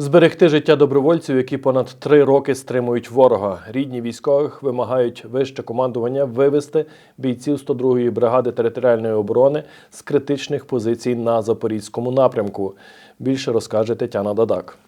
Зберегти життя добровольців, які понад три роки стримують ворога. Рідні військових вимагають вище командування вивести бійців 102-ї бригади територіальної оборони з критичних позицій на запорізькому напрямку. Більше розкаже Тетяна Дадак.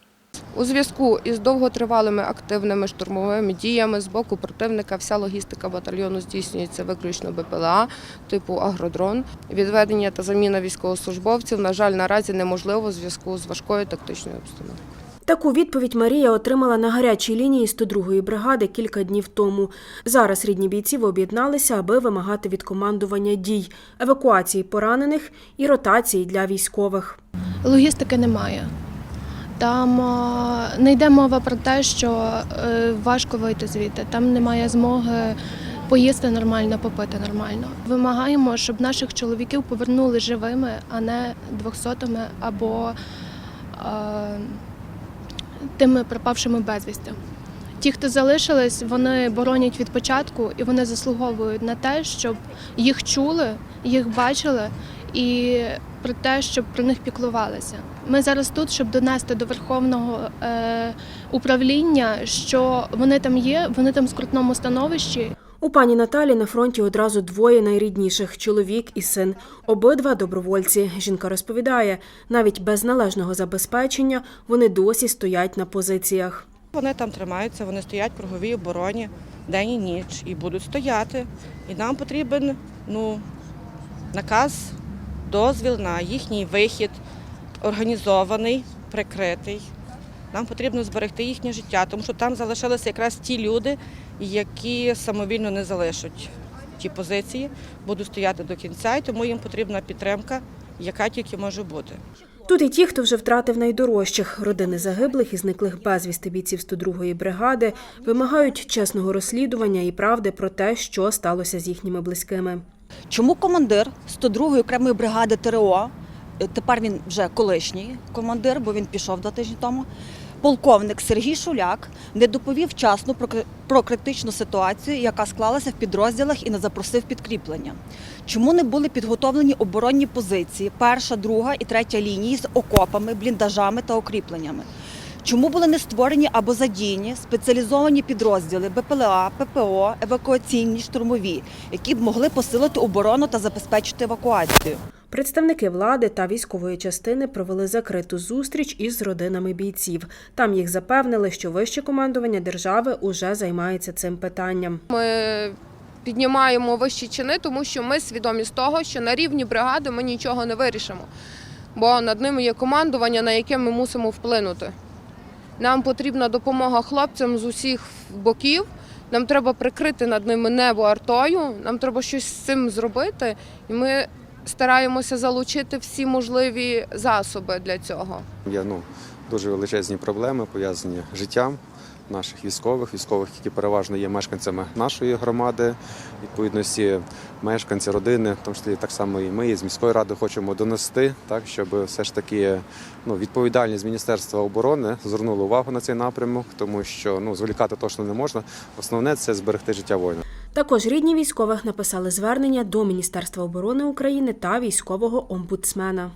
У зв'язку із довготривалими активними штурмовими діями з боку противника вся логістика батальйону здійснюється виключно БПЛА типу агродрон. Відведення та заміна військовослужбовців, на жаль, наразі неможливо у зв'язку з важкою тактичною обстановкою. Таку відповідь Марія отримала на гарячій лінії 102-ї бригади кілька днів тому. Зараз рідні бійців об'єдналися, аби вимагати від командування дій, евакуації поранених і ротації для військових. Логістики немає. Там не йде мова про те, що е, важко вийти звідти. Там немає змоги поїсти нормально, попити нормально. Вимагаємо, щоб наших чоловіків повернули живими, а не двохсотими або тими пропавшими безвісти. Ті, хто залишились, вони боронять від початку і вони заслуговують на те, щоб їх чули, їх бачили і про те, щоб про них піклувалися. Ми зараз тут, щоб донести до верховного е, управління, що вони там є, вони там в скрутному становищі, У пані Наталі на фронті одразу двоє найрідніших чоловік і син. Обидва добровольці. Жінка розповідає, навіть без належного забезпечення вони досі стоять на позиціях. Вони там тримаються, вони стоять в круговій обороні день і ніч і будуть стояти. І нам потрібен ну, наказ, дозвіл на їхній вихід, організований, прикритий. Нам потрібно зберегти їхнє життя, тому що там залишилися якраз ті люди, які самовільно не залишать ті позиції, будуть стояти до кінця, і тому їм потрібна підтримка, яка тільки може бути. Тут і ті, хто вже втратив найдорожчих родини загиблих і зниклих безвісти бійців 102-ї бригади, вимагають чесного розслідування і правди про те, що сталося з їхніми близькими. Чому командир 102-ї окремої бригади ТРО, е, тепер він вже колишній командир, бо він пішов два тижні тому, полковник Сергій Шуляк не доповів вчасно про, критичну ситуацію, яка склалася в підрозділах і не запросив підкріплення? Чому не були підготовлені оборонні позиції, перша, друга і третя лінії з окопами, бліндажами та укріпленнями? Чому були не створені або задіяні спеціалізовані підрозділи БПЛА, ППО, евакуаційні, штурмові, які б могли посилити оборону та забезпечити евакуацію? Представники влади та військової частини провели закриту зустріч із родинами бійців. Там їх запевнили, що вище командування держави уже займається цим питанням. Ми піднімаємо вищі чини, тому що ми свідомі з того, що на рівні бригади ми нічого не вирішимо, бо над ними є командування, на яке ми мусимо вплинути. Нам потрібна допомога хлопцям з усіх боків. Нам треба прикрити над ними небо артою. Нам треба щось з цим зробити, і ми стараємося залучити всі можливі засоби для цього. Є ну, дуже величезні проблеми пов'язані з життям наших військових, військових, які переважно є мешканцями нашої громади. Відповідно, всі мешканці родини, в тому числі так само і ми з міської ради хочемо донести, так щоб все ж таки ну, відповідальність Міністерства оборони звернула увагу на цей напрямок, тому що ну зволікати точно не можна. Основне це зберегти життя воїна. Також рідні військових написали звернення до Міністерства оборони України та військового омбудсмена.